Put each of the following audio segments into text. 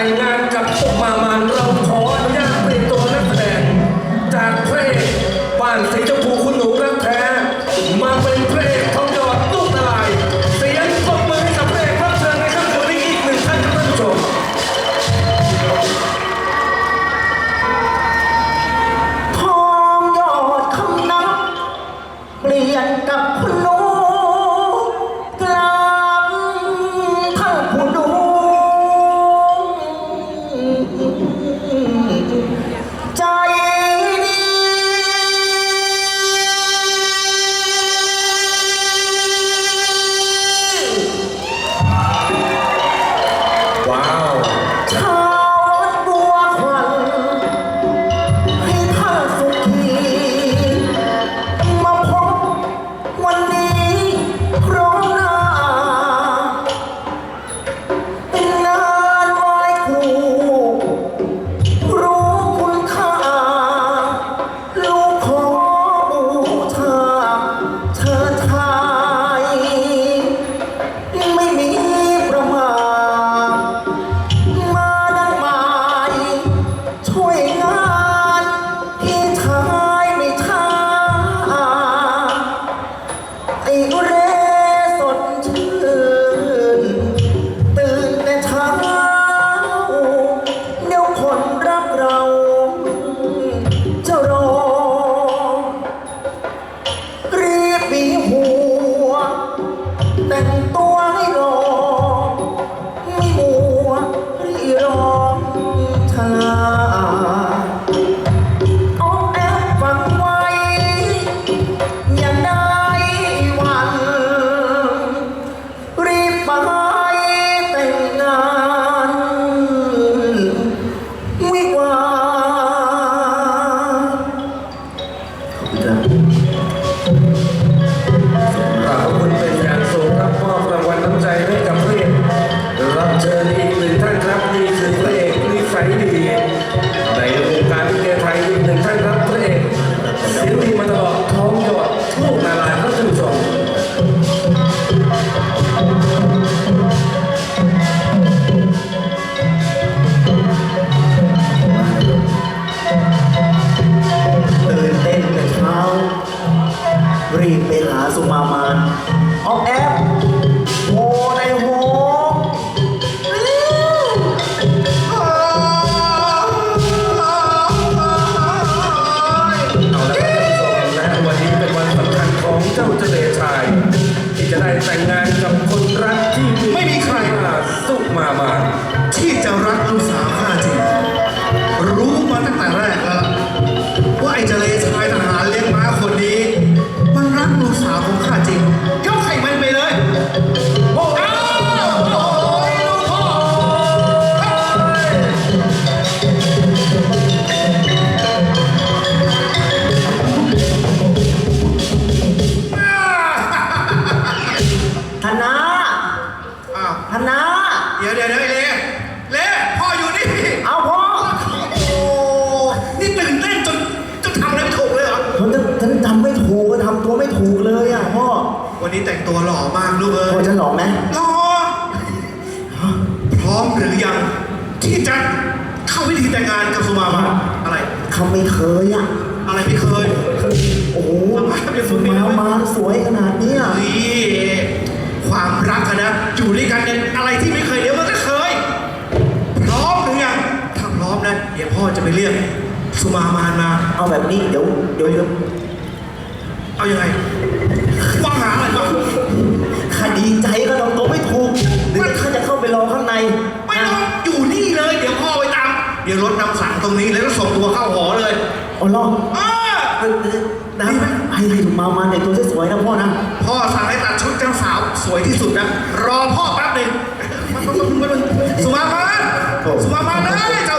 แธนา เดี๋ยวเดี๋ยวเดี๋ยวไอ้เล่เล่พ่ออยู่นี่ เอาพ่อ โอ้นี่ตื่นเต้นจนจนทำอะไรไม่ถูกเลยเหรอผมจะฉันจำไม่ถูกทำตัวไม่ถูกเลยอะพ่อวันนี้แต่งตัวหล่อมากลูกเอ้พ่อยฉันหลอกไหมหล่อพร้อมหรือยัง ที่จะเข้าพิธีแต่งงานกับสุมามาอะไรเขาไม่เคยอะ อะไรไม่เคย โอ้โหทำไมเป็นคสุนไม่มาเคยมานสวยขนาดเนี้ย นี่ความรักอะนะ พ่อจะไปเรียกสุมามานมา เอาแบบนี้เดี๋ยวเดี๋ยวเดี๋ยวเอายังไงวางหาอะไรบ้างข้าดีใจก็ทำตัวไม่ถูกเดี๋ยวข้าจะเข้าไปรอข้างในไม่ต้องอยู่นี่เลย เดี๋ยวพ่อไปตาม เดี๋ยวรถนำสั่งตรงนี้แล้วก็ส่งตัวเข้าหอเลยอ๋อรออ้าเออเออนะให้ให้สุมามาในตัวสวยๆนะพ่อนะพ่อสั่งให้ตัดชุดเจ้าสาวสวยที่สุดนะรอพ่อแป๊บหนึ่งมามามามาสุมามานสุมามานเลยเจ้า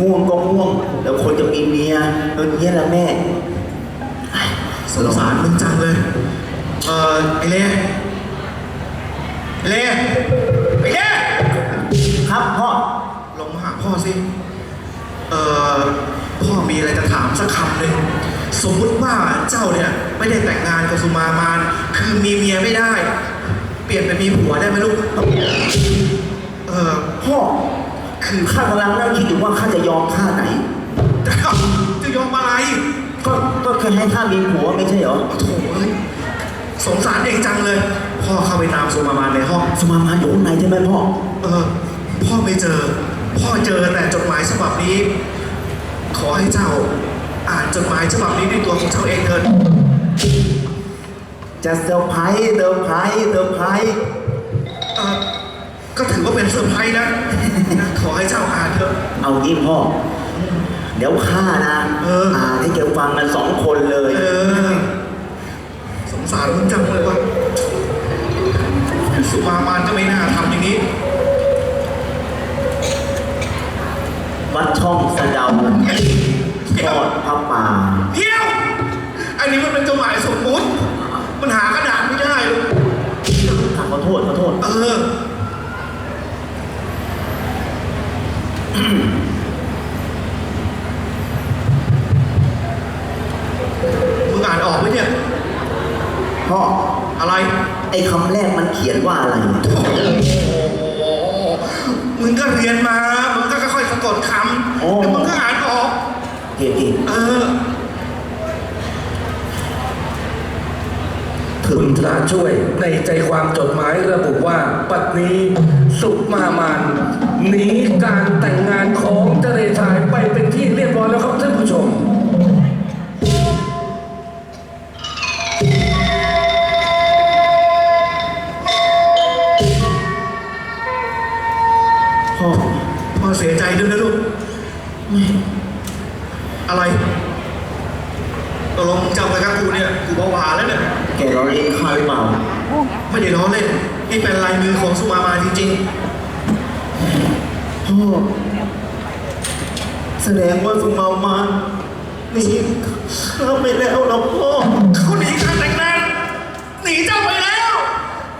ง่วงก็ง่วงเดี๋ยวคนจะมีเมียเออเนี้ยแหละแม่สงสารมึงจังเลย เออไอเล่ไอเล่ไอเล่ครับพ่อลงมาหาพ่อสิ เออพ่อมีอะไรจะถามสักคำหนึ่งสมมุติว่าเจ้าเนี่ยไม่ได้แต่งงานกับสุมามาน คือมีเมียไม่ได้ เปลี่ยนเป็นมีผัวได้ไหมลูก เออพ่อคือ ข้ากำลังนั่งคิดอยู่ว่าข้าจะยอมท่าไหน จะยอมอะไรก็ก็แค่ให้ข้ามีผัวไม่ใช่เหรอโอ้โถเอ้ยสงสารเองจังเลย พ่อเข้าไปตามสุมามานในห้อง สมามาอยู่ข้างในใช่ไหมพ่อ เออ พ่อไม่เจอ พ่อเจอแต่จดหมายฉบับนี้ ขอให้เจ้า อ่านจดหมายฉบับนี้ด้วยตัวของเจ้าเองเถิดจะเซอร์ไพรส์เซอร์ไพรส์เซอร์ไพรส์ เออ ก็ถือว่าเป็นเซอร์ไพรส์นะนะ ขอให้เจ้าอ่านเถอะ เอางี้พ่อ เดี๋ยวข้านะเอออ่านให้แกฟังกันสองคนเลย เออ สงสารมึงจังเลยว่ะสุมามานก็ไม่น่าทำอย่างนี้ วัดช่องสะเดาทอดพระป่า เที่ยวอันนี้มันเป็นจดหมายสมมุติ มันหากระดาษไม่ได้ลูกข้าขอโทษขอโทษ เออ มึงอ่านออกไหมเนี่ย พ่อ อะไร ไอ้คำแรกมันเขียนว่าอะไร โอ้โหมึงก็เรียนมา มึงก็ค่อยๆสะกดคำโอ้แล้วมึงก็อ่านออก เก่งเออ ถึคุงณพระช่วยในใจความจดหมายระบุว่า ปัดนี้สุมามานหนีการแต่งงาน อะไรตกลงมึงจำไว้ครับกูเนี่ยกูเบาหวานแล้วเนี่ย แกเราเลี้ยงข้าหรือเปล่าไม่ได้ล้อเล่นนี่เป็นลายมือของสุมามาจริงพ่อแสดงว่าสุมามานนี่ข้าไปแล้วเหรอพ่อๆเขาหนีการแต่งงานหนีเจ้าไปแล้ว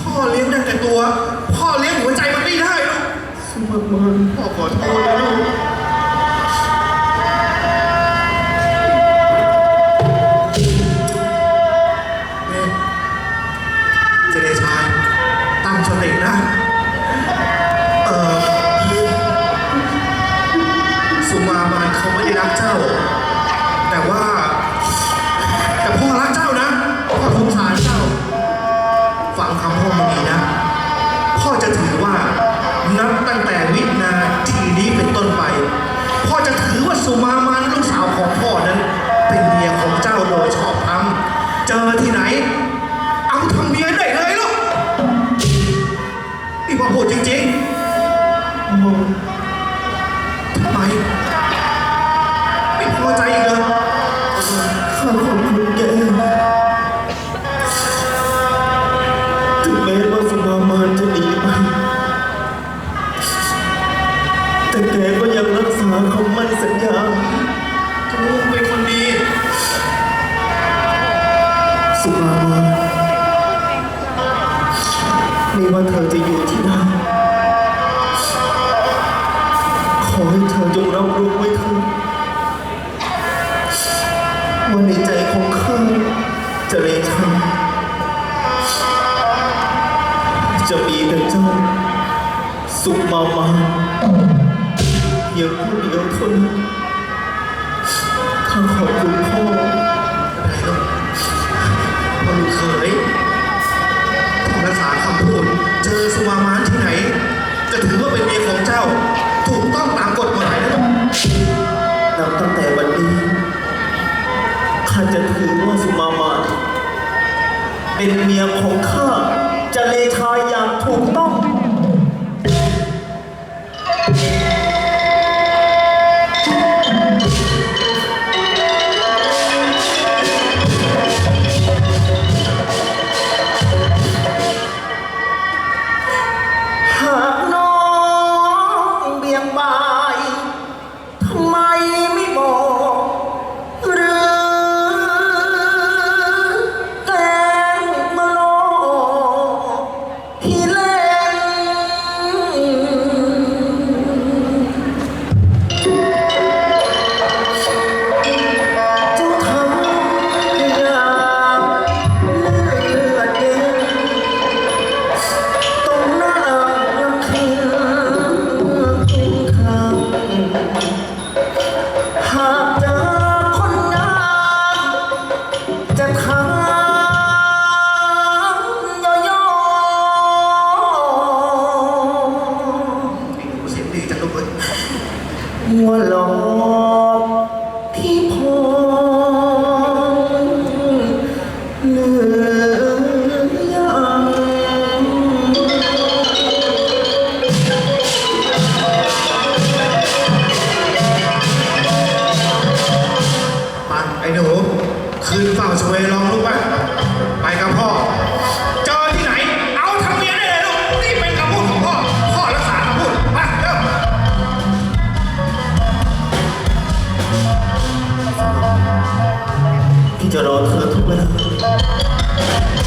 พ่อเลี้ยงได้แต่ตัว พ่อเลี้ยงหัวใจมันไม่ได้ลูกสุมามานพ่อขอโทษนะลูก สุมามานลูกสาวของพ่อนั้น เป็นเมียของเจ้าโดยชอบธรรมเจอที่ไหน เอาทำเมียได้เลยลูกนี่พ่อพูดจริงๆ อให้เธอจงรับรู้ไว้เถิดว่าในใจของข้าจะเลชันจะมีแต่เจ้า สุขมามาเพียงผู้เดียวเท่านั้นข้าขอบคุณพ่อ เป็นเมียของข้า หัวหลอกที่พองเหลือยังไปไอ้หนู คืนเฝ้าเสวยร้องรู้ป่ไปกับพ่อ 叫着我特。痛